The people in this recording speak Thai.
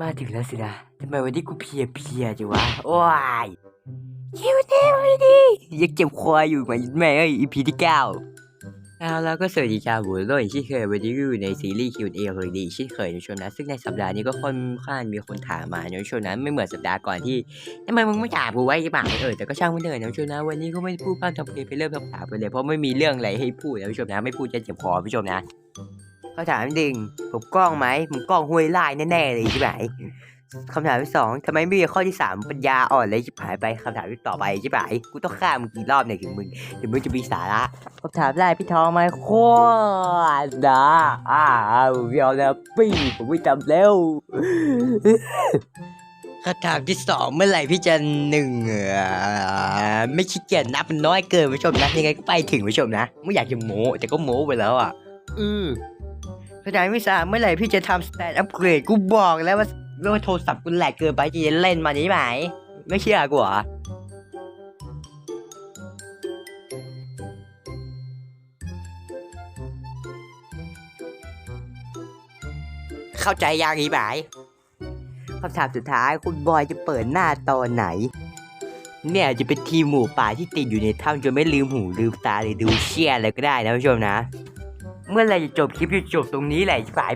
มาถึงแล้วสินะทำไมวันนี้กูเพลียเพลียๆจังวะ โอ้ยคิวเท่เลยดิยังเจ็บคออยู่ไหมแม่เอ้ย EP ที่เก้าเอาแล้วก็สวัสดีชาวบุญโลกอย่างที่เคยวันนี้ก็อยู่ในซีรีส์ Q&A ของดีเช่นเคยในช่วงนั้น ซึ่งในสัปดาห์นี้ก็ค่อนข้างมีคนถามมาในช่วงนั้นไม่เหมือนสัปดาห์ก่อนที่ทำไมมึงไม่ถามกูไว้ใช่ปะเออแต่ก็ช่างมันเถอะนะช่วงนั้นวันนี้ก็ไม่ได้พูดพร่ำทำเพลงไปเริ่มคำถามไปเลยเพราะไม่มีเรื่องอะไรให้พูดนะผู้ชมนะไม่พูดจะเจ็บคอผู้ชมนะ เขาถามจริงผมกล้องไหมมึงกล้องห้วยไล่แน่ๆเลยใช่ไหมคำถามที่สองทำไมไม่มีข้อที่สามปัญญาอ่อนเลยชิบหายไปคำถามที่ต่อไปชิบหายกูต้องฆ่ามึงกี่รอบเนี่ยถึงมึงถึงมึงจะมีสาระคำถามแรกพี่ทองไหมโคตรนะอ่าผมยอมแล้วปี้ผมไม่จำแล้วคำถามที่สองเมื่อไหร่พี่จะหนึ่งเอ่อไม่ขี้เกียจนับมันน้อยเกินผู้ชมนะยังไงก็ไปถึงผู้ชมนะไม่อยากจะโม้แต่ก็โม้ไปแล้วอะอือ คำถามที่สามเมื่อไหร่พี่จะทำสแตนอัพเกรดกูบอกแล้วว่าไม่ว่าโทรศัพท์กูแหลกเกินไปจะเล่นมานี้ไหมไม่เชื่อกูเหรอเข้าใจยังอีบ่ายคำถามสุดท้ายคุณบอยจะเปิดหน้าตอนไหน เนี่ยจะเป็นทีมหมูป่าที่ติดอยู่ในถ้ำจนไม่ลืมหูลืมตาเลยดูเชี่ยอะไรก็ได้นะผู้ชมนะ เมื่อไรจะจบคลิปจะจบตรงนี้แหละสาย